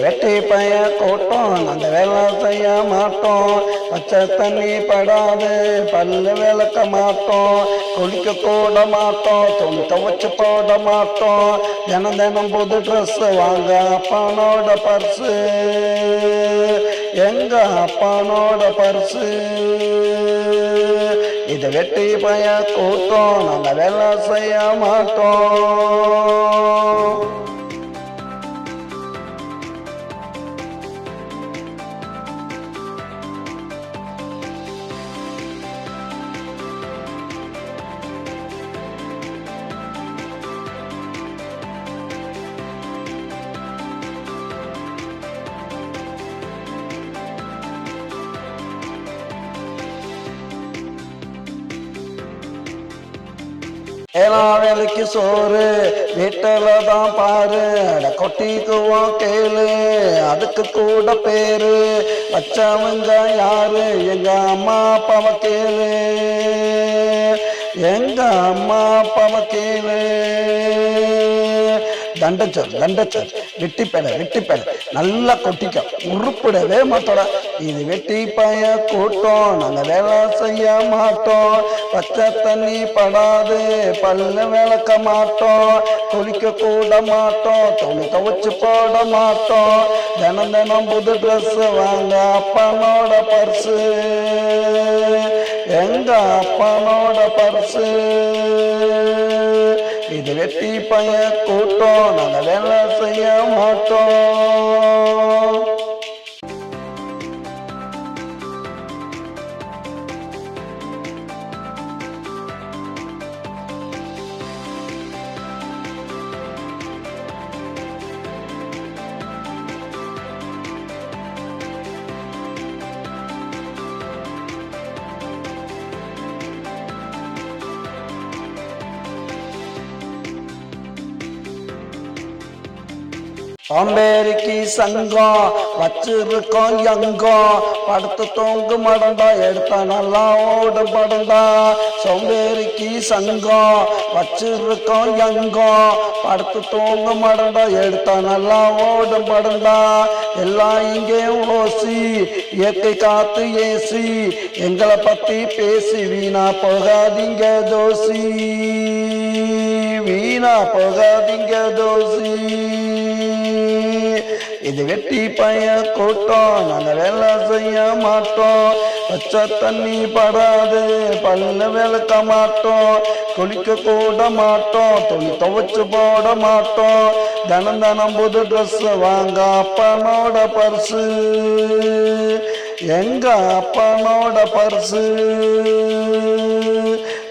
வெட்டி பைய கூட்டம் அந்த வேலை செய்ய மாட்டோம். பச்சை தண்ணி படாது பல்லு விளக்க மாட்டோம். குளிக்க கூட மாட்டோம் துணி துவைச்சு போட மாட்டோம். தினம் தினம் புது ட்ரெஸ் வாங்க அப்பானோட பர்ஸு எங்க அப்பானோட பர்ஸு இது வெட்டி பைய கூட்டம் நாங்க வேலை செய்ய மாட்டோம். ஏழா வேலைக்கு சோறு வீட்டில தான் பாரு கொட்டிக்குவோம் கேளு அதுக்கு கூட பேரு. வச்சவங்க யாரு? எங்க அம்மா அப்பாவை கேளு. எங்க அம்மா அப்பாவை கேளு. தண்டச்சர் தண்டச்சர் வெட்டி பேட வெட்டி பேட நல்லா கொட்டிக்க. உருப்பிடவே மாட்டோட. இது வெட்டி பய கூட்டம் நாங்க வேலை செய்ய மாட்டோம். பச்சை தண்ணி படாது பல்லு விளக்க மாட்டோம். குளிக்க கூட மாட்டோம் துணி துவச்சு போட மாட்டோம். தினம் தினம் புது ட்ரெஸ் வாங்க அப்பனோட பர்ஸு எங்க அப்பனோட பர்ஸு இது வெட்டி பய கூட்டம் நாங்க வேலை செய்ய மாட்டோம். சோம்பேறிக்கு சங்கம் வச்சிருக்கோம் எங்கம் படுத்து தூங்கு மடந்தா எடுத்த நல்லா ஓடும் படண்டா சோம்பேறிக்கு சங்கம் வச்சிருக்கோம் எங்கம் படுத்து தூங்கு மடண்டா எடுத்த நல்லா ஓடும் படந்தா எல்லாம் இங்கே ஓசி இயற்கை காத்து ஏசி. எங்களை பத்தி பேசி வீணா போகாதீங்க தோசி. வீணா போகாதீங்க தோசி. இது வெட்டி பய கூட்டம் நாங்கள் வேலை செய்ய மாட்டோம். பச்சை தண்ணி படாது பல்ல விளக்க மாட்டோம். குளிக்க கூட மாட்டோம் துணி துவைச்சு போட மாட்டோம். தினம் தனம் புது ட்ரெஸ் வாங்க அப்பனோட பர்சு எங்க அப்பனோட பர்சு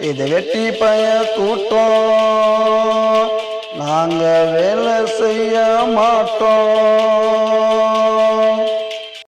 இது வெட்டி பைய கூட்டம். நாங்கள் வேலை செய்ய மாட்டோம்.